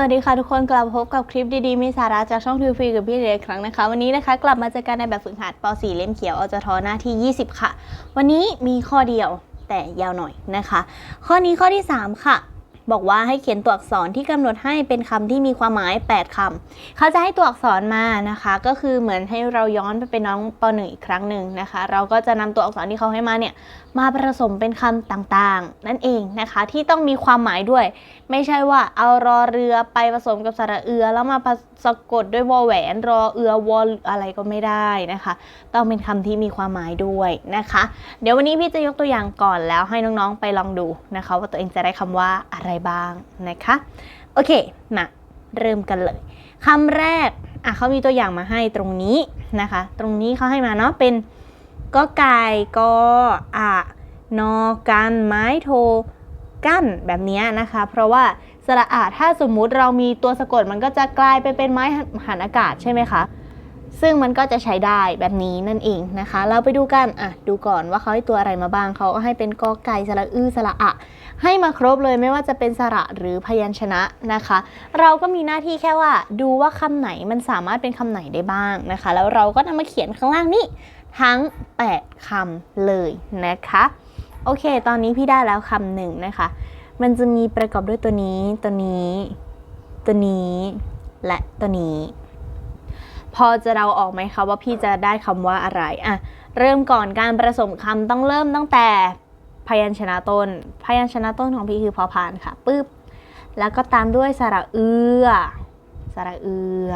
วัสดีค่ะทุกคนกลับพบกับคลิปดีๆ มีสาระจากช่องทูฟรีกับพี่เรอีกครั้งนะคะ วันนี้นะคะกลับมาเจอกันในแบบฝึกหัดป .4 เล่มเขียวอจทหน้าที่ 20 ค่ะ วันนี้มีข้อเดียวแต่ยาวหน่อยนะคะ ข้อนี้ข้อที่ 3 ค่ะ บอกว่าให้เขียนตัวอักษรที่กำหนดให้เป็นคำที่มีความหมาย 8คำเขาจะให้ตัวอักษรมานะคะ ก็คือเหมือนให้เราย้อนไปเป็นน้องป .1 อีกครั้งหนึ่งนะคะ เราก็จะนำตัวอักษรที่เขาให้มาเนี่ยมาผสมเป็นคำต่างๆ นั่นเองนะคะ ที่ต้องมีความหมายด้วย ไม่ใช่ว่าเอารอเรือไปผสมกับสระเอือ แล้วมาสะกดด้วยวอแหวนรอเอือวออะไรก็ไม่ได้นะคะ ต้องเป็นคำที่มีความหมายด้วยนะคะ เดี๋ยววันนี้พี่จะยกตัวอย่างก่อนแล้วให้น้องๆไปลองดูนะคะ ว่าตัวเองจะได้คำว่าอะไรบ้างนะคะ โอเค มาเริ่มกันเลยคำแรกอะเขามีตัวอย่างมาให้ตรงนี้นะคะ ตรงนี้เขาให้มาเนาะเป็นก็ไก่กออะนอกันไม้โทกั้นแบบนี้นะคะ เพราะว่าสระอาถ้าสมมุติเรามีตัวสะกดมันก็จะกลายไปเป็นไม้หันอากาศใช่ไหมคะ ซึ่งมันก็จะใช้ได้แบบนี้นั่นเองนะคะ เราไปดูกัน อะ ดูก่อนว่าเขาให้ตัวอะไรมาบ้าง เขาก็ให้เป็นกอไก่สระอื้อสระอะ ให้มาครบเลยไม่ว่าจะเป็นสระหรือพยัญชนะนะคะ เราก็มีหน้าที่แค่ว่า ดูว่าคำไหนมันสามารถเป็นคำไหนได้บ้างนะคะ แล้วเราก็นำมาเขียนข้างล่างนี้ทั้ง 8คำเลยนะคะ โอเค ตอนนี้พี่ได้แล้วคำหนึ่งนะคะ มันจะมีประกอบด้วยตัวนี้ ตัวนี้ ตัวนี้ และตัวนี้ พอจะเราออกไหมคะว่าพี่จะได้คำว่าอะไรอะเริ่มก่อนการผสมคำต้องเริ่มตั้งแต่พยัญชนะต้น พยัญชนะต้นของพี่คือพอพานค่ะปึ๊บแล้วก็ตามด้วยสระเอือสระเอือ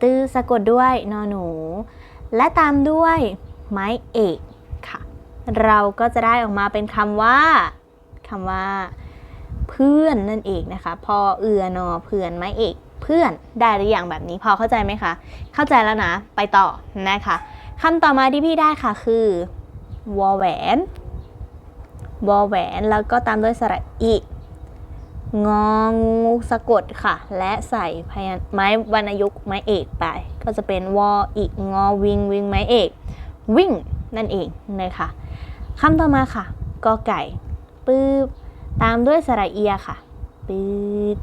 ตื้อสะกดด้วยนอหนู และตามด้วยไม้เอกค่ะ เราก็จะได้ออกมาเป็นคำว่าคำว่า เพื่อนนั่นเองนะคะ พอเอือนอเพื่อนไม้เอก เพื่อนได้หรือยังแบบนี้พอเข้าใจไหมคะ เข้าใจแล้วนะ ไปต่อนะคะคำต่อมาที่พี่ได้ค่ะคือวอแหวนวอแหวนแล้วก็ตามด้วยสระอีงองูสะกดค่ะ และใส่พยัญไม้วรรณยุกต์ไม้เอกไป ก็จะเป็นวออีกงอวิงวิงไม้เอก วิ่งนั่นเองนะคะคำต่อมาค่ะกอไก่ปื๊บตามด้วยสระเอียค่ะปื๊ด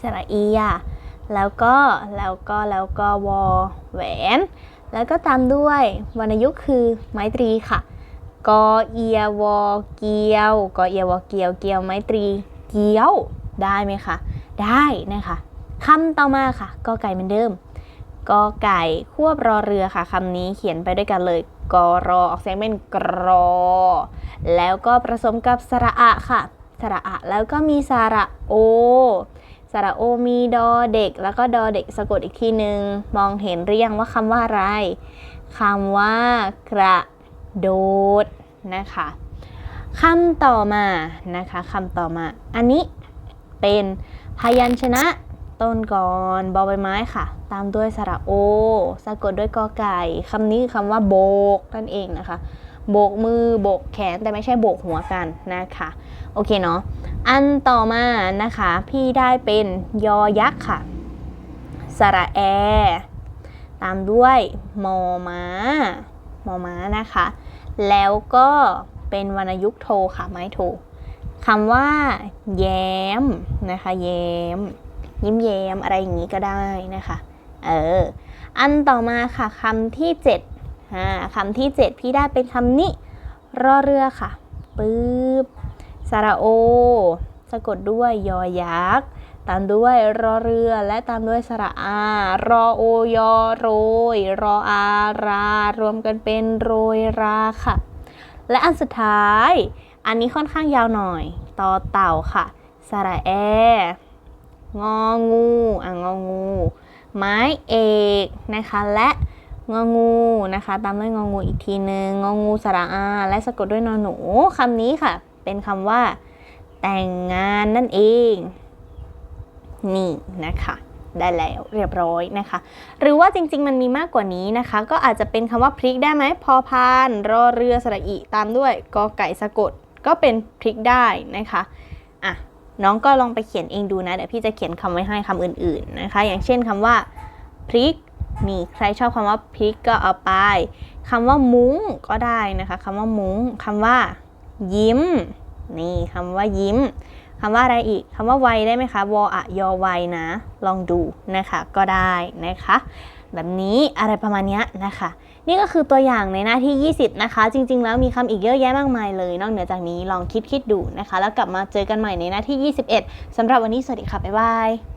สระเอียแล้วก็แล้วก็แล้วก็วอแหวน แล้วก็ตามด้วยวรรณยุกต์คือไม้ตรีค่ะ กอเอียวอเกียวกอเอียวอเกียวเกียวไม้ตรีเกียวได้ไหมคะ ได้นะคะคำต่อมาค่ะกอไก่เหมือนเดิมกอไก่ควบรอเรือค่ะคำนี้เขียนไปด้วยกันเลยกอรอออกเสียงเป็นกรอ แล้วก็ผสมกับสระอะค่ะ สระอะแล้วก็มีสระโอ สระโอมีดอเด็ก แล้วก็ดอเด็กสะกดอีกทีหนึ่งมองเห็นหรือยังว่าคำว่าอะไรคำว่ากระโดดนะคะคำต่อมานะคะคำต่อมา อันนี้เป็นพยัญชนะต้นก่อนบอใบไม้ค่ะ ตามด้วยสระโอ สะกดด้วยกอไก่คำนี้คือคำว่าโบกนั่นเองนะคะ โบกมือโบกแขนแต่ไม่ใช่โบกหัวกันนะคะ โอเคเนาะ อันต่อมานะคะ พี่ได้เป็นยอยักษ์ค่ะ สระแอ ตามด้วยมอม้ามอม้านะคะ แล้วก็เป็นวรรณยุกต์โทค่ะ ไม้โทคำว่า แย้มนะคะ แย้ม ยิ้มแย้มอะไรอย่างนี้ก็ได้นะคะ เออ อันต่อมาค่ะคำที่7อ่าคำที่ 7 พี่ได้เป็นคำนี้รอเรือค่ะปึ๊บ สระโอ สะกดด้วยยอยักษ์ ตามด้วยรอเรือและตามด้วยสระอา รอโอยอโรย รออารา รวมกันเป็นโรยราค่ะ และอันสุดท้าย อันนี้ค่อนข้างยาวหน่อย ต่อเต่าค่ะ สระแอ งองูอะงองู ไม้เอกนะคะและงองูนะคะ ตามด้วยงองูอีกทีหนึ่งงองูสระอา และสะกดด้วยนอนหนูคำนี้ค่ะ เป็นคำว่า แต่งงานนั่นเอง นี่นะคะได้แล้วเรียบร้อยนะคะ หรือว่าจริง ๆ มันมีมากกว่านี้นะคะ ก็อาจจะเป็นคำว่าพริกได้ไหมพอพานรอเรือสระอีตามด้วยกอไก่สะกดก็เป็นพริกได้นะคะอะน้องก็ลองไปเขียนเองดูนะ เดี๋ยวพี่จะเขียนคำไว้ให้คำอื่น ๆนะคะ อย่างเช่นคำว่าพริกมีใครชอบคำว่าพริกก็เอาไปคำว่ามุ้งก็ได้นะคะคำว่ามุ้งคำว่า ยิ้ม นี่คำว่ายิ้มคำว่าอะไรอีกคำว่าไวได้ไหมคะวออะยอไวนะ ลองดูนะคะ ก็ได้นะคะ แบบนี้อะไรประมาณนี้นะคะ นี่ก็คือตัวอย่างในหน้าที่ 20 นะคะ จริง ๆ แล้วมีคำอีกเยอะแยะมากมายเลย นอกเหนือจากนี้ลองคิดคิดดูนะคะ แล้วกลับมาเจอกันใหม่ในหน้าที่ 21สำหรับวันนี้สวัสดีค่ะ บ๊ายบาย